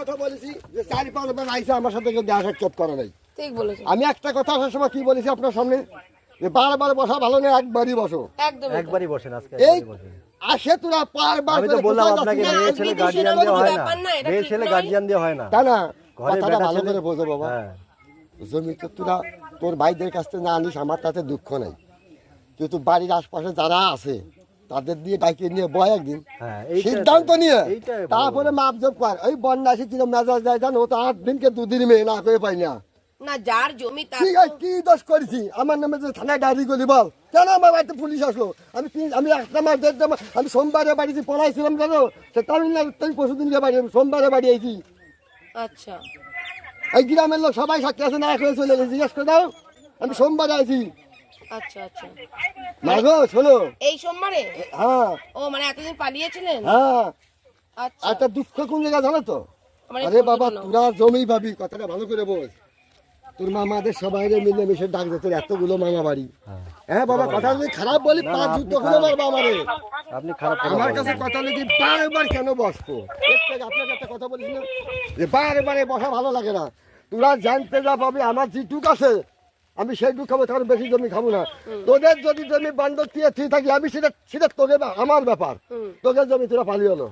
কথা বলেছি যে চার পাঁচবার আইসা আমার সাথে সাক্ষাৎ করে নাই। ঠিক বলেছেন আমি একটা কথা আসার সময় কি বলেছি আপনার সামনে? যে বারবার বসা ভালো না একবারই বসো। একদম একবারই বসেন আজকে এই আসে তোরা বারবার আমি তো বললাম আপনাকে মেয়ে ছেলে নামক হয় না। মেয়ে ছেলে দেওয়া হয় না। তা না ঘরে কথাটা বেটা ভালো করে বোঝো বাবা। হ্যাঁ। জমি তো তোরা তোর ভাইদের কাছ থেকে না আনিস আমার তাতে দুঃখ নাই। কিন্তু বাড়ির আশপাশে যারা আছে তাদের দিয়ে ডাইকে নিয়ে বয় একদিন। হ্যাঁ সিদ্ধান্ত নিয়ে। তারপরে মাপ জব কর। ওই বন্যা আসে কিরম মেজাজ যায় জানো ও তো আট দিনকে দুদিন মেয়ে না করে পাই না। না যার জমি ঠিক আছে কি দোষ করেছি? আমার নামে যে থানায় ডায়েরি বল। কেন আমার বাড়িতে পুলিশ আসলো? আমি আমি একটা মাস দেড়টা মাস আমি সোমবারে বাড়িতে পড়াইছিলাম জানো? সে তামিলনাড়ু বাড়ি আমি সোমবারে বাড়ি আইছি আচ্ছা। এই গ্রামের লোক সবাই সাক্ষী আছে না করে চলে গেছে। জিজ্ঞেস করে দাও আমি সোমবারে আইছি। আচ্ছা আচ্ছা। না গো শোনো। এই সোমবারে? হ্যাঁ। ও মানে এতদিন পালিয়েছিলেন? হ্যাঁ। আচ্ছা। একটা দুঃখ কোন জায়গা জানো তো? আরে বাবা তোরা জমি পাবি কথাটা ভালো করে বোঝ তোর মামাদের সবাই মিলে মিশে ডাক দে তোর এতগুলো মামা বাড়ি। হ্যাঁ। হ্যাঁ বাবা কথা যদি খারাপ বলি আপনি যুদ্ধ করে মারবা আমারে আপনি খারাপ আমার কাছে। কথা নাকি বারবার কেন বসবো? আপনাকে একটা কথা বলিস না। যে বারবারে বসা ভালো লাগে না। তোরা জানতে যা পাবি আমার যেটুক আছে আমি সেইটুক খাব তার বেশি জমি খাব না। তোদের যদি জমি বান্ধব দিয়ে ঠিক থাকি আমি সেটা সেটা বা- আমার ব্যাপার। তোদের জমি তোরা পালিয়ে হলো।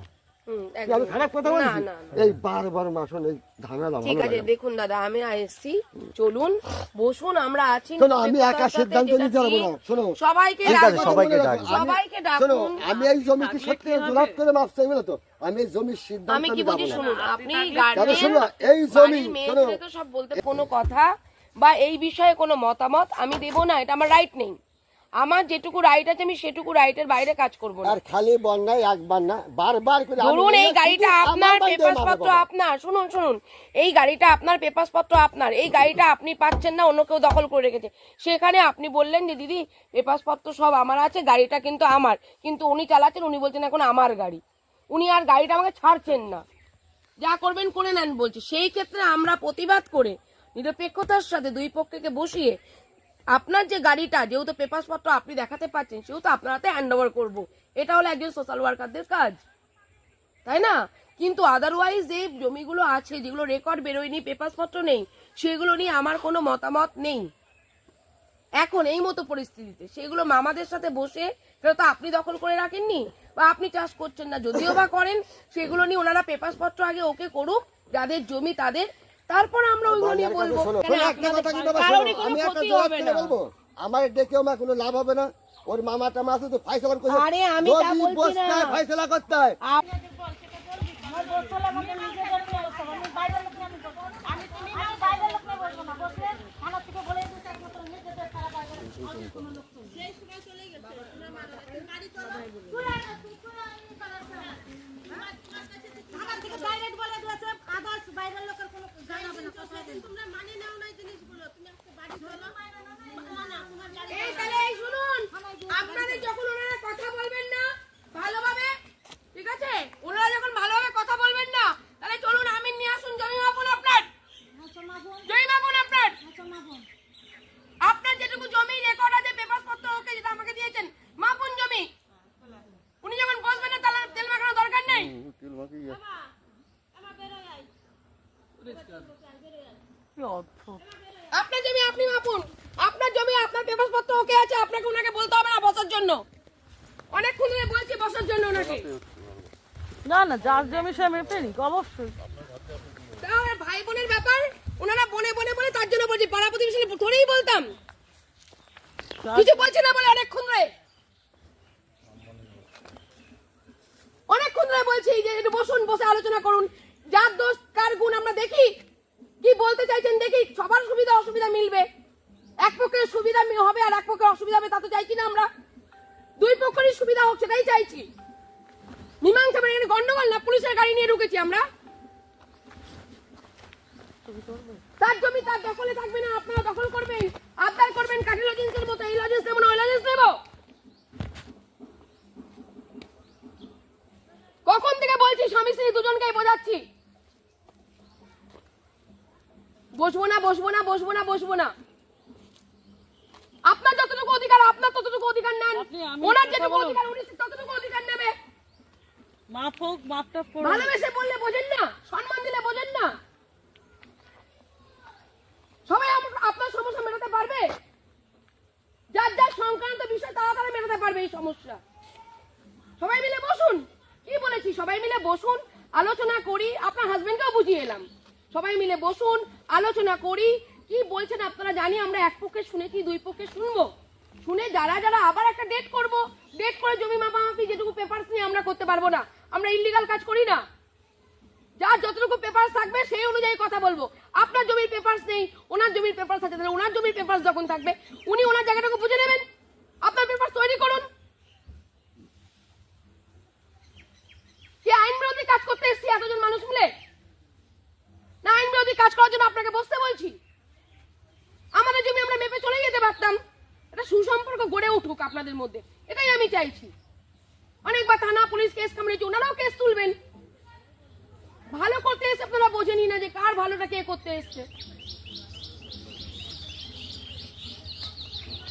হুম, আমি খারাপ কথা না, বলছি? না, না। এই বারবার মাসন এই ঝামেলা ঠিক আছে দেখুন দাদা আমি এসছি চলুন বসুন আমরা আছি শোনো, আমি একা সিদ্ধান্ত নিতে পারব না, শোনো। সবাইকে ঠিক আছে, ডাকুন। সবাইকে সবাইকে ডাকুন। আমি এই জমি কি সত্যি জোলাপ করে মাপ চাইবে না তো? আমি জমির সিদ্ধান্ত আমি কি বলছি শুনুন আপনি কেন এই জমি, শোনো। সব বলতে কোনো কথা। বা এই বিষয়ে কোনো মতামত আমি দেব না এটা আমার রাইট নেই। আমার যেটুকু রাইট আছে আমি সেটুকু রাইটের বাইরে কাজ করব না। আর খালি বন্যায় একবার না বারবার করে ধরুন এই গাড়িটা আপনার বাড়িতে পত্র আপনার শুনুন শুনুন। এই গাড়িটা আপনার পেপার পত্র আপনার এই গাড়িটা আপনি পাচ্ছেন না অন্য কেউ দখল করে রেখেছে। সেখানে আপনি বললেন যে দিদি পেপার পত্র সব আমার আছে গাড়িটা কিন্তু আমার। কিন্তু উনি চালাচ্ছেন উনি বলছেন এখন আমার গাড়ি। উনি আর গাড়িটা আমাকে ছাড়ছেন না। যা করবেন করে নেন বলছি। সেই ক্ষেত্রে আমরা প্রতিবাদ করে নিরপেক্ষতার সাথে দুই পক্ষকে বসিয়ে আপনার যে গাড়িটা, যেহেতু পেপার পত্র আপনি দেখাতে পাচ্ছেন, সেহেতু আপনার হাতে হ্যান্ড ওভার করব। এটা হলো একজন সোশ্যাল ওয়ার্কারদের কাজ। তাই না? কিন্তু আদারওয়াইজ যে জমিগুলো আছে, যেগুলো রেকর্ড বেরোয়নি পেপার পত্র নেই, সেগুলো নিয়ে আমার কোনো মতামত নেই। এখন এই মতো পরিস্থিতিতে সেগুলো মামাদের সাথে বসে, সেটা তো আপনি দখল করে রাখেননি বা আপনি চাষ করছেন না, যদিও বা করেন, সেগুলো নিয়ে ওনারা পেপার পত্র আগে ওকে করুক, যাদের জমি তাদের তারপর আমরা ওইগুলো নিয়ে বলব। কাছে শোনো, শোনো, একটা কথা কি বাবা, শোনো, কোনো আমি একটা ক্ষতি জবাব হবে করে না। বলব আমার ডেকেও আমার কোনো লাভ হবে না। ওর মামা টামা আছে তো ফাইসলা করে আরে আমি তা বলছি না। ফাইসলা করতে হয়। আপ- আমার জানাবে না, কোথায় দেবে। না, তোমার এই তাহলে এই শুনুন আপনাদের যখন ওনারা কথা বলবেন না ভালোভাবে ঠিক আছে ওনারা যখন ভালোভাবে কথা বলবেন না তাহলে চলুন আমিন নিয়ে আসুন জমি মাপুন আপনার আচ্ছা, মা বোন, জমি মাপুন আপনার আচ্ছা, মা বোন। আপনার যেটুকু জমি রেকর্ড আছে পেপার পত্র ওকে যেটা আমাকে দিয়েছেন মাপুন জমি উনি যখন বসবেন না তাহলে তেল মাখানোর দরকার নেই আপনার জমি আপনি মাপুন আপনার জমি আপনার পেপার পত্র ওকে আছে আপনাকে ওনাকে বলতে হবে না বসার জন্য অনেকক্ষণ ধরে বলছি বসার জন্য ওনাকে না যার জমি সে মেপে নিক অবশ্যই। ভাই বোনের ব্যাপার ওনারা বনে বনে বলে তার জন্য বলছি পাড়া প্রতিবেশী ধরেই বলতাম। কিছু বলছি না বলে অনেকক্ষণ ধরে। অনেকক্ষণ ধরে বলছি যে একটু বসুন বসে আলোচনা করুন। যার দোষ কার গুণ আমরা দেখি। কি বলতে চাইছেন দেখি। সবার সুবিধা অসুবিধা মিলবে। এক পক্ষের সুবিধা হবে আর এক পক্ষের অসুবিধা হবে তা তো চাইছি না আমরা। দুই পক্ষেরই সুবিধা হোক সেটাই চাইছি। মীমাংসা মানে এখানে গন্ডগোল না? পুলিশের গাড়ি নিয়ে ঢুকেছি আমরা। তার জমি তার দখলে থাকবে না আপনারা দখল করবেন। আবদার করবেন কাঠি লজেন্সের মতো এই লজেন্স নেব না ওই লজেন্স নেব। কখন থেকে বলছি স্বামী স্ত্রী দুজনকেই বোঝাচ্ছি। বসবো না বসবো না বসবো না বসবো না। আপনার যতটুকু অধিকার আপনার ততটুকু অধিকার নেন। ওনার যেটুকু অধিকার উনি ততটুকু অধিকার যার যার সংক্রান্ত বিষয় তারা তারা পারবে এই সমস্যা। সবাই মিলে বসুন। কি বলেছি? সবাই মিলে বসুন, আলোচনা করি। আপনার হাজবেন্ডকেও বুঝিয়ে এলাম। সবাই মিলে বসুন, আলোচনা করি। কি বলছেন আপনারা জানি, আমরা এক পক্ষে শুনেছি, দুই পক্ষে শুনব। শুনে যারা যারা আবার একটা ডেট করব। ডেট করে জমি মাপামাপি যেটুকু পেপারস নিয়ে আমরা করতে পারব না। আমরা ইলিগাল কাজ করি না। যার যতটুকু পেপারস থাকবে, সেই অনুযায়ী কথা বলব। আপনার জমির পেপারস নেই, ওনার জমির পেপার তাহলে ওনার জমির পেপারস যখন থাকবে উনি ওনার জায়গাটাকে বুঝে নেবেন আপনার পেপারস তৈরি করুন কি আইন বিরোধী কাজ করতে এসছি এতজন মানুষ মিলে না আইন বিরোধী কাজ করার জন্য আপনাকে বসতে বলছি আমাদের জমি আমরা মেপে চলে যেতে পারতাম এটা সুসম্পর্ক গড়ে উঠুক আপনাদের মধ্যে এটাই আমি চাইছি অনেকবার থানা পুলিশ কেস কামড়েছে ওনারাও কেস তুলবেন ভালো করতে এসে আপনারা বোঝেনি না যে কার ভালোটা কে করতে এসছে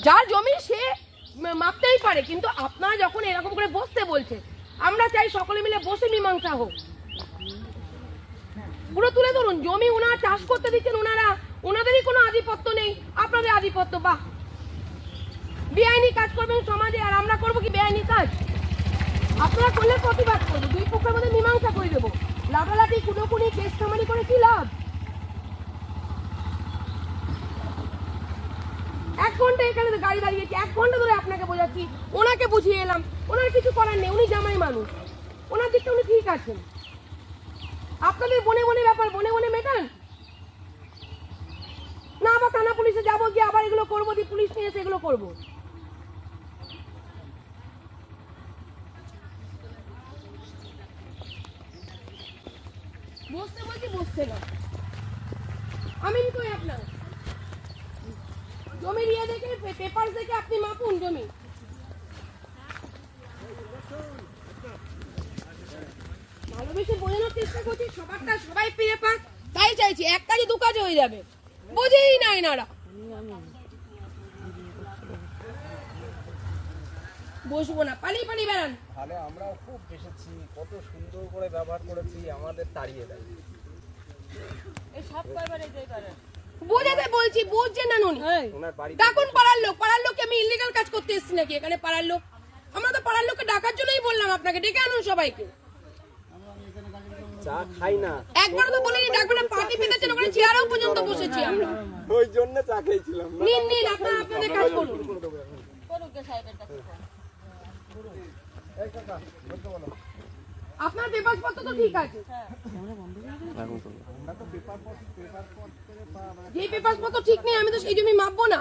যার জমি সে ম- মাপতেই পারে কিন্তু আপনারা যখন এরকম করে বসতে বলছে আমরা চাই সকলে মিলে বসে মীমাংসা হোক পুরো তুলে ধরুন, জমি ওনারা চাষ করতে দিচ্ছেন ওনারা ওনাদেরই কোনো আধিপত্য নেই, আপনাদের আধিপত্য, বাহ। বেআইনি কাজ করবেন সমাজে, আর আমরা করব কি বেআইনি কাজ? আপনারা করলে প্রতিবাদ করব, দুই পক্ষের মধ্যে মীমাংসা করে দেবো। লাফালাফি কুটোকুনি কেস কামারি করে কি লাভ? এক ঘণ্টা এখানে গাড়ি দাঁড়িয়েছে, এক ঘণ্টা ধরে আপনাকে বোঝাচ্ছি, ওনাকে বুঝিয়ে এলাম, ওনার কিছু করার নেই, উনি জামাই মানুষ। ওনার দিকটা উনি ঠিক আছেন। আপনাদের বনে বনে ব্যাপার বনে বনে মেটান। না আবার থানা পুলিশে যাব, গিয়ে আবার এগুলো করব, দিয়ে পুলিশ নিয়ে এসে এগুলো করব। না। আমি তো আপনার। জমি নিয়ে দেখে পেপার দেখে আপনি মাপুন জমি। ভালোবেসে চেষ্টা করছি সবারটা সবাই পেয়ে পাক তাই চাইছি এক কাজে দু কাজে হয়ে যাবে। বোঝেই না এনারা। বসবো না পালিয়ে পালিয়ে বেড়ান। তাহলে আমরাও খুব বেসেছি কত সুন্দর করে ব্যবহার করেছি আমাদের তাড়িয়ে দেয়। এই সব কয়বার এই জায়গায় বোঝাতে বলছি না নুনি। এই। ডাকুন পাড়ার লোক পাড়ার লোককে আমি ইলিগাল কাজ করতে এসেছি নাকি এখানে পাড়ার লোক? আমরা তো পাড়ার লোককে ডাকার জন্যই বললাম আপনাকে ডেকে আনুন সবাইকে। চা খাই না। একবার তো বলিনি ডাকবেন না পার্টি পেতেছেন ওখানে চেয়ারেও পর্যন্ত বসেছি আমরা। ওই জন্য চা খেয়েছিলাম। নিন নিন আপনারা আপনাদের কাজ করুন। করুক গে সাহেবের কাছে। ফোন। আপনার পেপার পত্র তো ঠিক আছে। যে পেপার পত্র ঠিক নেই আমি তো সেই জমি মাপবো না।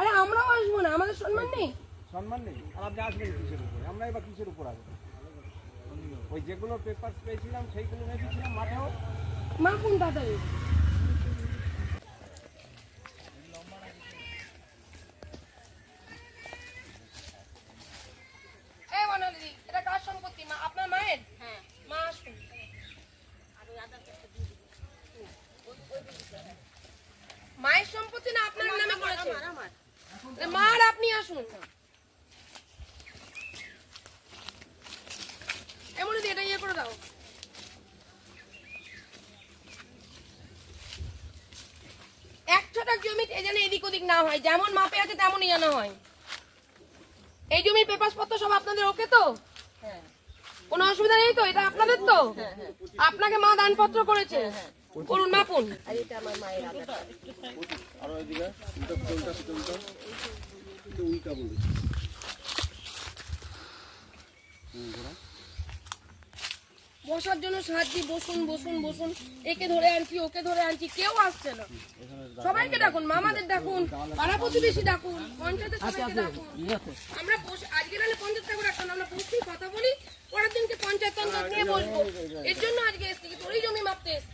আরে আমরাও আসব না আমাদের সম্মান নেই। সম্মান নেই? আর আপনি আসবেন কিসের উপরে? আমরা এবার কিসের উপর আসব? ওই যেগুলো পেপার পেয়েছিলাম, সেইগুলো রেখেছিলাম মাঠেও। মা কোন এই বনালি এটা কার সম্পত্তি মা আপনার মায়ের হ্যাঁ মা আসুন মায়ের সম্পত্তি না আপনার নামে করেছে এ, মা আর আপনি আসুন এমন এটা ইয়ে করে দাও এক ছটাক জমি যেন এদিক ওদিক না হয়। যেমন মাপে আছে তেমনই যেন হয়। এই জমির পেপার পত্র সব আপনাদের ওকে তো? কোনো অসুবিধা নেই তো? এটা আপনাদের তো? আপনাকে মা দানপত্র করেছে। করুন মাপুন। বসার জন্য সাহায্য বসুন বসুন বসুন। একে ধরে আনছি ওকে ধরে আনছি কেউ আসছে না। সবাইকে ডাকুন মামাদের ডাকুন পাড়া প্রতিবেশী ডাকুন পঞ্চায়েতের সবাইকে ডাকুন। আমরা আজকে নাহলে পঞ্চায়েত থাকব রাখতাম না, আমরা বসেই কথা বলি পরের দিনকে পঞ্চায়েত তন্ত্র নিয়ে বসবো এর জন্য আজকে এসছি কি তোরই জমি মাপতে এসছি।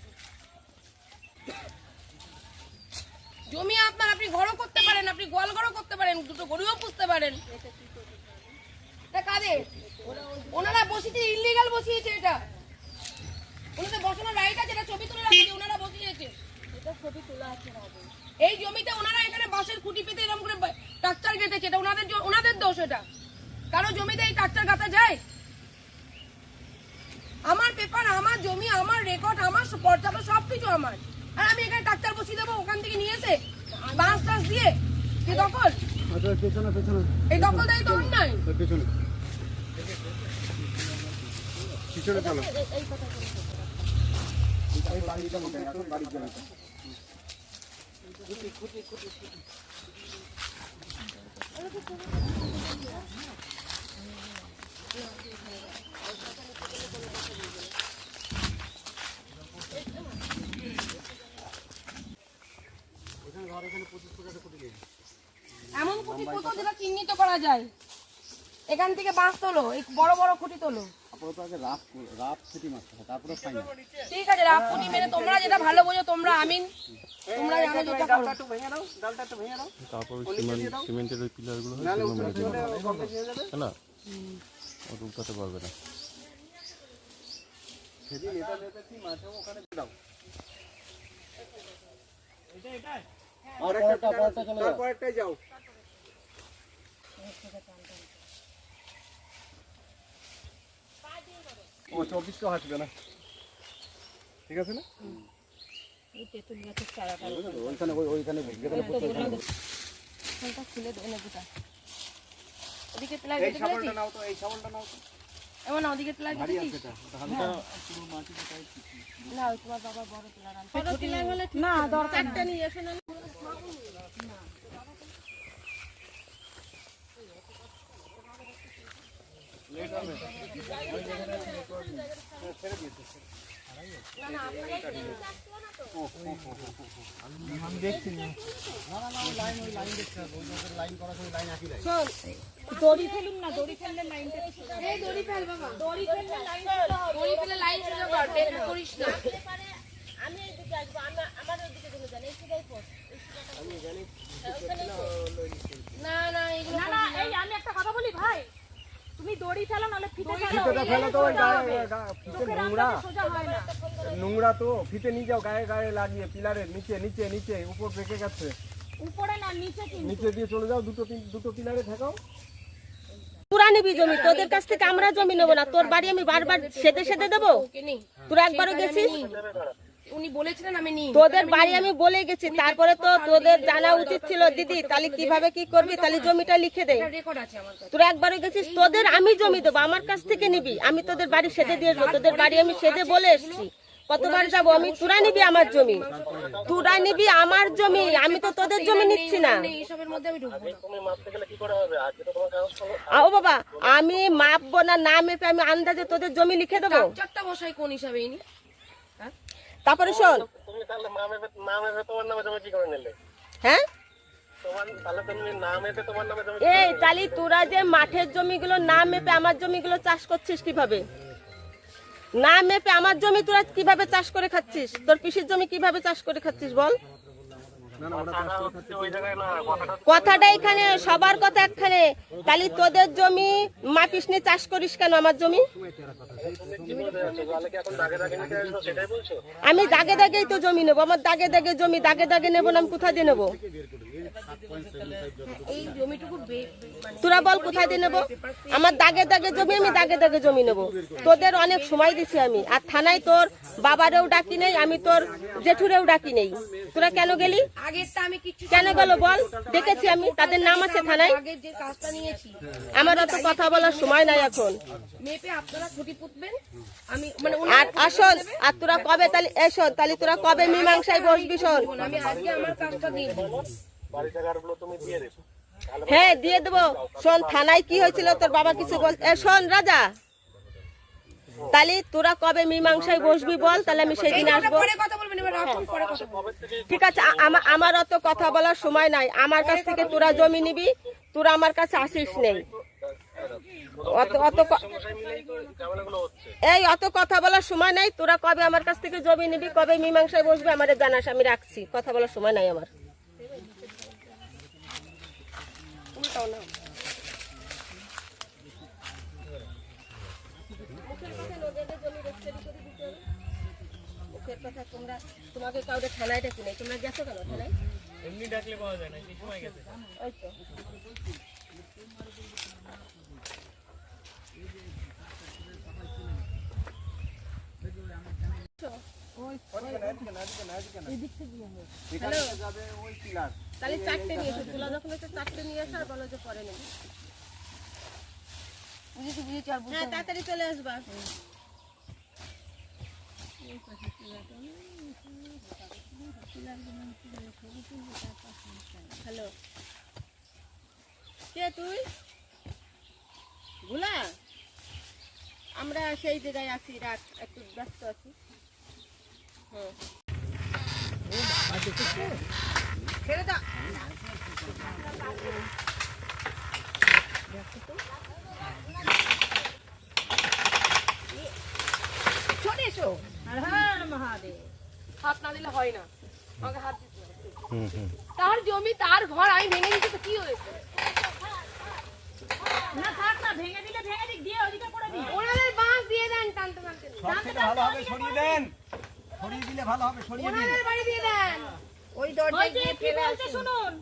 জমি আপনার আপনি ঘরও করতে পারেন আপনি গোয়াল ঘরও করতে পারেন দুটো গরুও পুষতে পারেন। এটা কাদের? ওনারা বসিয়েছে ইলিগাল বসিয়েছে এটা। ওনাদের বসানোর রাইট আছে এটা ছবি তুলে রাখছে ওনারা বসিয়েছে। এটা ছবি তোলা আছে এই জমিতে ওনারা এখানে বাঁশের খুঁটি পেতে এরকম করে ট্রাকচার গেঁথেছে এটা ওনাদের ওনাদের দোষ এটা। কারও জমিতে এই ট্রাকচার গাঁথা যায়? আমার পেপার আমার জমি আমার রেকর্ড আমার পর্যাপ্ত সব কিছু আমার। আর আমি এখানে ট্রাকচার বসিয়ে দেবো ওখান থেকে নিয়ে এসে বাঁশ টাস দিয়ে? কি দখল? পেছনে এই দখলদারি তো অন্যায় পেছনে। পিছনে চলো এমন খুঁটি কোথাও যেটা চিহ্নিত করা যায়। এখান থেকে বাঁশ তোলো বড় বড় খুঁটি তোলো। ঠিক আছে মেরে তোমরা যেটা ভালো বোঝো তোমরা আমিন। তোমরা জানো যেটা করো। একটু ভেঙে দাও ডালটা একটু ভেঙে দাও তারপর সিমেন্ট সিমেন্টের ওই পিলারগুলো নাহলে সেগুলো মেরে দিলাম গঙ্গে দিয়ে যাবে। তাই না? ও উল্টাতে পারবে না। সেদিন এটা যেতে কি মাঠে ওখানে দাও। আর একটা তারপর একটাই যাও। ও চব্বিশ তো হাসবে না। ঠিক আছে না? ওইখানে ওইখানে খুলে দেবে নাকিটা ওদিকে এই শাবলটা নাও তো এই শাবলটা নাও তো। এমন না ওদিকে এটা। ওটা না তোমার বাবা বড় প্লাই আনছে। না দরকার নেই দড়ি ফেলুন না দড়ি ফেললে দড়ি ফেল বাবা দড়ি ফেললে করিস না আমি না না না না, এই, আমি একটা কথা বলি, ভাই। তুমি দড়ি ফেলো নাহলে ফিতে ফেলো ফিতেটা ফেলো তো গায়ে ফিতে নোংরা। নোংরা তো ফিতে নিয়ে যাও গায়ে গায়ে লাগিয়ে পিলারের নিচে নিচে নিচে উপর বেঁকে গেছে। উপরে না নিচে নিচে দিয়ে চলে যাও দুটো তিন- দুটো পিলারে ঠেকাও। তোরা নিবি জমি তোদের কাছ থেকে আমরা জমি নেব না। তোর বাড়ি আমি বারবার সেতে সেতে দেবো? তোরা একবারও গেছিস? উনি বলেছিলেন আমি নিই। তোদের বাড়ি আমি বলে গেছি তারপরে তো তোদের জানা উচিত ছিল দিদি তাহলে কীভাবে কি করবি? তাহলে জমিটা লিখে দে। রেকর্ড আছে আমার কাছে। তোরা একবারও গেছিস তোদের আমি জমি দেবো আমার কাছ থেকে নিবি। আমি তোদের বাড়ি সেদে দিয়ে দেবো তোদের বাড়ি আমি সেদে বলে এসছি। কতবার যাব? আমি তোরা নিবি আমার জমি। তোরা নিবি আমার জমি আমি তো তোদের জমি নিচ্ছি না। এইসবের মধ্যে আমি আও বাবা আমি মাপবো না না মেপে আমি আন্দাজে তোদের জমি লিখে দেবো? বসাই কোন হিসাবে তারপরে শোন। হ্যাঁ? এই তাহলে তোরা যে মাঠের জমিগুলো না মেপে আমার জমিগুলো চাষ করছিস কীভাবে? না মেপে আমার জমি তোরা কীভাবে চাষ করে খাচ্ছিস? তোর পিসির জমি কীভাবে চাষ করে খাচ্ছিস বল? কথাটা এখানে সবার কথা একখানে। তাহলে তোদের জমি মাপিস নিয়ে চাষ করিস কেন আমার জমি? আমি দাগে দাগেই তো জমি নেব আমার দাগে দাগে জমি দাগে দাগে নেব না আমি কোথায় দিয়ে নেব? তোরা বল কোথায় দিয়ে নেব? আমার দাগে দাগে জমি, আমি দাগে দাগে জমি নেব। তোদের অনেক সময় দিছি আমি। আর থানায় তোর বাবারেও ডাকি নেই, আমি তোর জেঠুরেও ডাকি নেই। তোরা কেন গেলি? কেন গেল বল? দেখেছি আমি, তাদের নাম আছে থানায়। আমার অত কথা বলার সময় নাই এখন। আর আসল, আর তোরা কবে তাহলে এসো তাহলে তোরা কবে মীমাংসায় বসবি শোন? আমি আজকে আমার কাজটা দিয়ে হ্যাঁ দিয়ে দেবো। শোন থানায় কি হয়েছিল তোর বাবা কিছু বল শোন রাজা। তাহলে তোরা কবে মীমাংসায় বসবি বল তাহলে আমি সেই দিন ওটা আসব। পরে কথা বলবেন এবার রাখুন পরে কথা বলবেন ঠিক আছে আমার অত কথা বলার সময় নাই। আমার কাছ থেকে তোরা জমি নিবি তোরা আমার কাছে আসিস নেই। অত অত ক- এই অত কথা বলার সময় নাই। তোরা কবে আমার কাছ থেকে জমি নিবি কবে মীমাংসায় বসবি আমাদের জানাস আমি রাখছি। কথা বলার সময় নাই আমার। উল্টাও না। মুখের কথা তোমরা তোমাকে কাউকে থানায় ডাকি নাই। তোমরা গেছো কেন থানায়? এমনি ডাকলে পাওয়া যায় না এই সময় গেছে। ওই তো। তাহলে চারটে নিয়ে এসো তুলা যখন হচ্ছে চারটে নিয়ে এসো আর বলো যে পরে নেবে। বুঝেছি বুঝেছি আর হ্যাঁ তাড়াতাড়ি চলে আসবা। হ্যালো? কে তুই? ভুলা? আমরা সেই জায়গায় আছি রাত একটু ব্যস্ত আছি। হাত না দিলে হয় না আমাকে হাত দিতে তার জমি তার ঘর আমি ভেঙে দিচ্ছি তো কি হয়েছে না থাক না ভেঙে দিলে ভেঙে দিক দিই ওনাদের বাঁশ দিয়ে দেন টানতে টানতে থেকে হবে দেন। সরিয়ে দিলে ভালো হবে সরিয়ে দিন। বাড়ি দিয়ে দেন। ওই দরজায় গিয়ে কি ফেলে আসুন। শুনুন।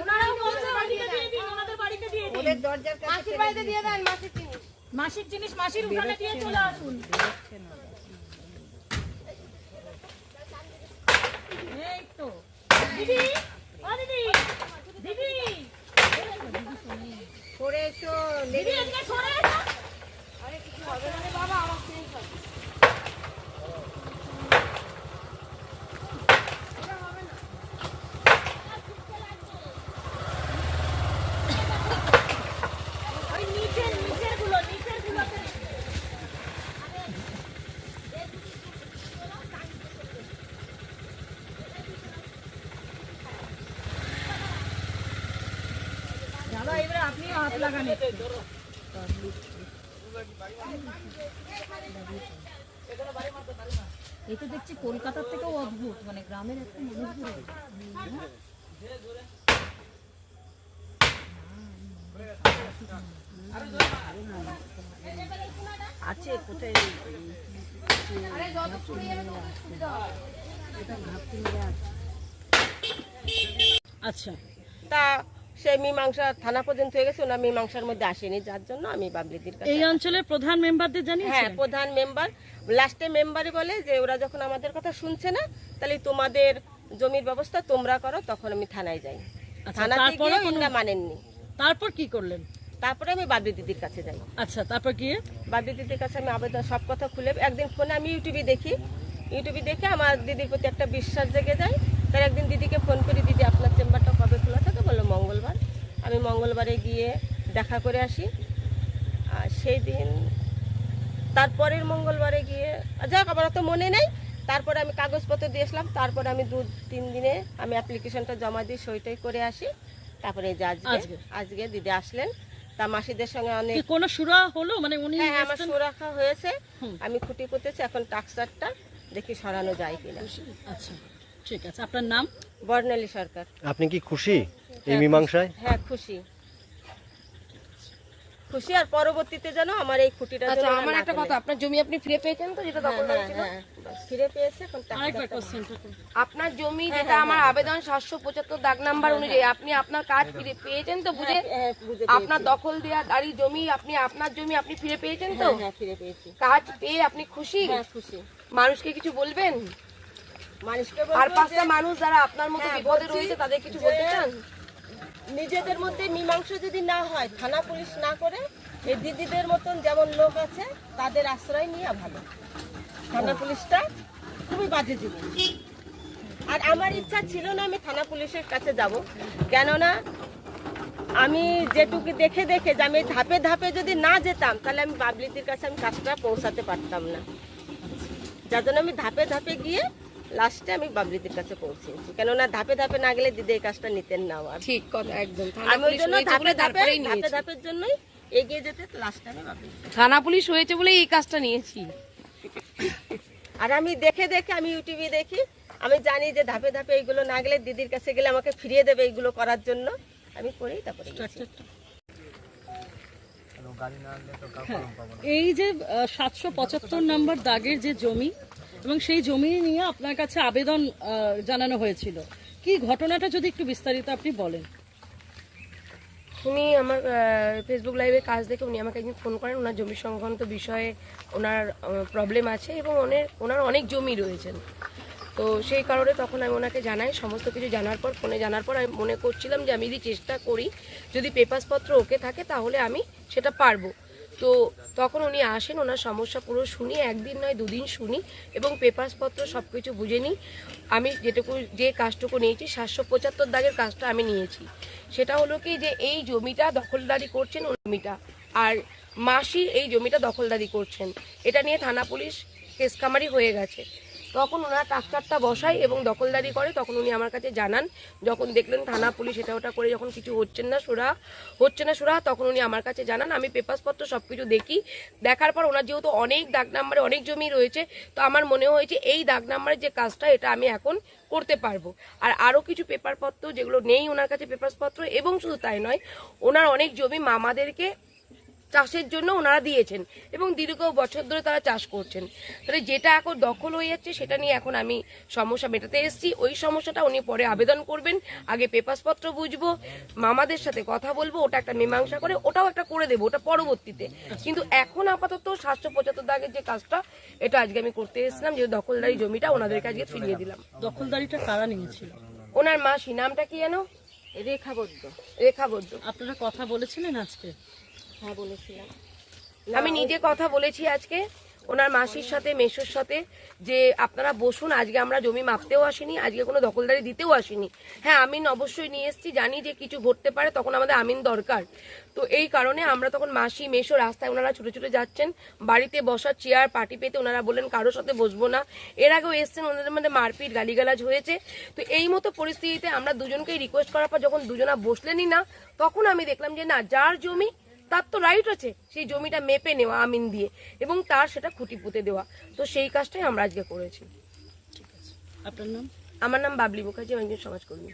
ওনারাও বলছে ওনাদের বাড়ি ওদিকে দিয়ে দিন ওনাদের বাড়িতে দিয়ে দিন। ওদের দরজার কাছে মাসির বাড়িতে দিয়ে দেন মাসির জিনিস। মাসির জিনিস মাসির উঠানে দিয়ে চলে আসুন। এই তো। দিদি ও দিদি দিদি। সরে এসো দিদি এদিকে সরে এসো। আরে কিছু হবে না। বাবা আমার জিনিস আছে ওই নিচের নিচেরগুলো নিচের গুলোতে দাদা এবারে আপনিও হাত লাগান এতে। এই তো দেখছি কলকাতার থেকেও অদ্ভুত মানে গ্রামের একটা মানুষ আছে কোথায় আরে যত ছড়িয়ে যাবে তত সুবিধা হবে আচ্ছা তা সে মীমাংসা থানা পর্যন্ত হয়ে গেছে ওনার মীমাংসার মধ্যে আসেনি যার জন্য আমি বাবলিদির কাছে এই অঞ্চলের প্রধান মেম্বারদের হ্যাঁ প্রধান মেম্বার। লাস্টে মেম্বারই বলে যে ওরা যখন আমাদের কথা শুনছে না তাহলে তোমাদের জমির ব্যবস্থা তোমরা করো তখন আমি থানায় যাই। আচ্ছা, থানাতে গিয়ে ওনারা মানেননি। তারপর কি করলেন? তারপরে আমি বাবলি দিদির কাছে যাই। আচ্ছা তারপর গিয়ে? বাবলি দিদির কাছে আমি আবেদন সব কথা খুলে একদিন ফোনে আমি ইউটিউবে দেখি। ইউটিউবে দেখে আমার দিদির প্রতি একটা বিশ্বাস জেগে যায়। তার একদিন দিদিকে ফোন করি দিদি আপনার থাকে বলল মঙ্গলবার। আমি মঙ্গলবারে গিয়ে দেখা করে আসি। আর সেই দিন তারপরের মঙ্গলবারে গিয়ে যাক আমার তো মনে নেই। তারপরে আমি কাগজপত্র দিয়েছিলাম তারপরে আমি দু তিন দিনে আমি অ্যাপ্লিকেশনটা জমা দিই সইটাই করে আসি। তারপরে যে আজকে দিদি আসলেন। তা মাসিদের সঙ্গে অনেক কি কোনো সুরা হলো? মানে উনি হ্যাঁ আমার এসছেন? সুরাখা হয়েছে। আমি খুঁটি করতেছি এখন টাক্সারটা দেখি সরানো যায় কিনা। আচ্ছা ঠিক আছে। আপনার নাম? বর্ণালী সরকার। আপনি কি খুশি? এই মীমাংসায়? হ্যাঁ খুশি। খুশি আর পরবর্তীতে যেন আমার এই খুঁটিটা আচ্ছা আমার একটা কথা আপনার জমি আপনি ফিরে পেয়েছেন তো যেটা দখল হ্যাঁ, ছিল হ্যাঁ, ফিরে পেয়েছে আপনার জমি হ্যাঁ, যেটা আমার আবেদন সাতশো পঁচাত্তর দাগ নাম্বার অনুযায়ী আপনি আপনার কাজ ফিরে পেয়েছেন তো বুঝে? হ্যাঁ, আপনার দখল দেওয়া দাঁড়ি জমি আপনি আপনার জমি আপনি ফিরে পেয়েছেন তো? হ্যাঁ ফিরে পেয়েছি। কাজ পেয়ে আপনি খুশি? হ্যাঁ খুশি। মানুষকে কিছু বলবেন? মানুষকে আর পাঁচটা মানুষ যারা আপনার মতো হ্যাঁ, বিপদে রয়েছে তাদের কিছু বলতে চান? নিজেদের মধ্যে মীমাংসা যদি না হয় থানা পুলিশ না করে এই দিদিদের মতন যেমন লোক আছে তাদের আশ্রয় নিয়ে ভালো। থানা পুলিশটা খুবই বাজে জিনিস আর আমার ইচ্ছা ছিল না আমি থানা পুলিশের কাছে যাব কেননা আমি যেটুকু দেখে দেখে যে আমি ধাপে ধাপে যদি না যেতাম তাহলে আমি বাবলিতির কাছে আমি কাজটা পৌঁছাতে পারতাম না। যার জন্য আমি ধাপে ধাপে গিয়ে লাস্টে আমি বাবলিতির কাছে পৌঁছেছি। কেননা ধাপে ধাপে না গেলে দিদি এই কাজটা নিতেন না আমার ঠিক কথা একদম। আমি ওই জন্য ধাপে ধাপে ধাপে ধাপের জন্যই এগিয়ে যেতে লাস্টে আমি থানা পুলিশ হয়েছে বলে এই কাজটা নিয়েছি। আর আমি দেখে দেখে আমি ইউটিউবে দেখি আমি জানি যে ধাপে ধাপে এইগুলো না গেলে দিদির কাছে গেলে আমাকে ফিরিয়ে দেবে এইগুলো করার জন্য। আমি করেই তারপরে এই যে সাতশো পঁচাত্তর নম্বর দাগের যে জমি এবং সেই জমি নিয়ে আপনার কাছে আবেদন জানানো হয়েছিল। কি ঘটনাটা যদি একটু বিস্তারিত আপনি বলেন। উনি আমার ফেসবুক লাইভে কাজ দেখে উনি আমাকে একদিন ফোন করেন, ওনার জমি সংক্রান্ত বিষয়ে ওনার প্রবলেম আছে এবং অনেক, ওনার অনেক জমি রয়েছেন তো সেই কারণে তখন আমি ওনাকে জানাই, সমস্ত কিছু জানার পর ফোনে জানার পর আমি মনে করছিলাম যে আমি যদি চেষ্টা করি, যদি পেপারসপত্র ওকে থাকে, তাহলে আমি সেটা পারব। তো তখন উনি আসেন, ওনার সমস্যা পুরো শুনি, একদিন নয়, দুদিন শুনি এবং পেপারসপত্র সব কিছু বুঝে নিই। আমি যেটুকু, যে কাজটুকু নিয়েছি, সাতশো পঁচাত্তর দাগের কাজটা আমি নিয়েছি। সেটা হলো কি যে এই জমিটা দখলদারি করছেন ওই জমিটা, আর মাসি এই জমিটা দখলদারি করছেন। এটা নিয়ে থানা পুলিশ কেসকামারি হয়ে গেছে। তখন ওনারা ট্রাক্টারটা বসায় এবং দখলদারি করে, তখন উনি আমার কাছে জানান। যখন দেখলেন থানা পুলিশ এটা ওটা করে যখন কিছু হচ্ছে না সুরা, হচ্ছে না সুরা, তখন উনি আমার কাছে জানান, আমি পেপারসপত্র সব কিছু দেখি। দেখার পর ওনার যেহেতু অনেক দাগ নাম্বারে অনেক জমি রয়েছে, তো আমার মনে হয়েছে এই দাগ নাম্বারের যে কাজটা এটা আমি এখন করতে পারব। আর আরও কিছু পেপারপত্র যেগুলো নেই ওনার কাছে পেপারসপত্র এবং শুধু তাই নয়, ওনার অনেক জমি মামাদেরকে চাষের জন্য ওনারা দিয়েছেন এবং দীর্ঘ বছর ধরে তারা চাষ করছেন। তাহলে যেটা এখন দখল হয়ে যাচ্ছে সেটা নিয়ে এখন আমি সমস্যা মেটাতে এসেছি। ওই সমস্যাটা উনি পরে আবেদন করবেন। আগে পেপারসপত্র বুঝব মামাদের সাথে কথা বলব ওটা একটা মীমাংসা করে ওটাও একটা করে দেবো ওটা পরবর্তীতে। কিন্তু এখন আপাতত সাতশো পঁচাত্তর দাগের যে কাজটা এটা আজকে আমি করতে এসেছিলাম যে দখলদারি জমিটা ওনাদেরকে আজকে ফিরিয়ে দিলাম। দখলদারিটা কারা নিয়েছিল? ওনার মাসি নামটা কি জানো রেখাবদ্ধ। রেখাবদ্ধ। আপনারা কথা বলেছিলেন আজকে? হ্যাঁ বলেছিলাম। আমি নিজে কথা বলেছি আজকে ওনার মাসির সাথে মেসোর সাথে যে আপনারা বসুন আজকে আমরা জমি মাপতেও আসিনি আজকে কোনো দখলদারি দিতেও আসিনি। হ্যাঁ আমিন অবশ্যই নিয়ে এসেছি জানি যে কিছু ঘটতে পারে তখন আমাদের আমিন দরকার। তো এই কারণে আমরা তখন মাসি মেসো রাস্তায় ওনারা ছুটে ছুটে যাচ্ছেন বাড়িতে বসার চেয়ার পার্টি পেতে ওনারা বললেন কারোর সাথে বসবো না। এর আগেও এসছেন ওনাদের মধ্যে মারপিট গালিগালাজ হয়েছে। তো এই মতো পরিস্থিতিতে আমরা দুজনকেই রিকোয়েস্ট করার পর যখন দুজনা বসলেনই না তখন আমি দেখলাম যে না যার জমি তার তো রাইট আছে। সেই জমিটা মেপে নেওয়া আমিন দিয়ে। এবং তার সেটা খুঁটি পুঁতে দেওয়া। তো সেই কাজটাই আমরা আজকে করেছি। আপনার নাম? আমার নাম বাবলি মুখার্জি আমি একজন সমাজকর্মী।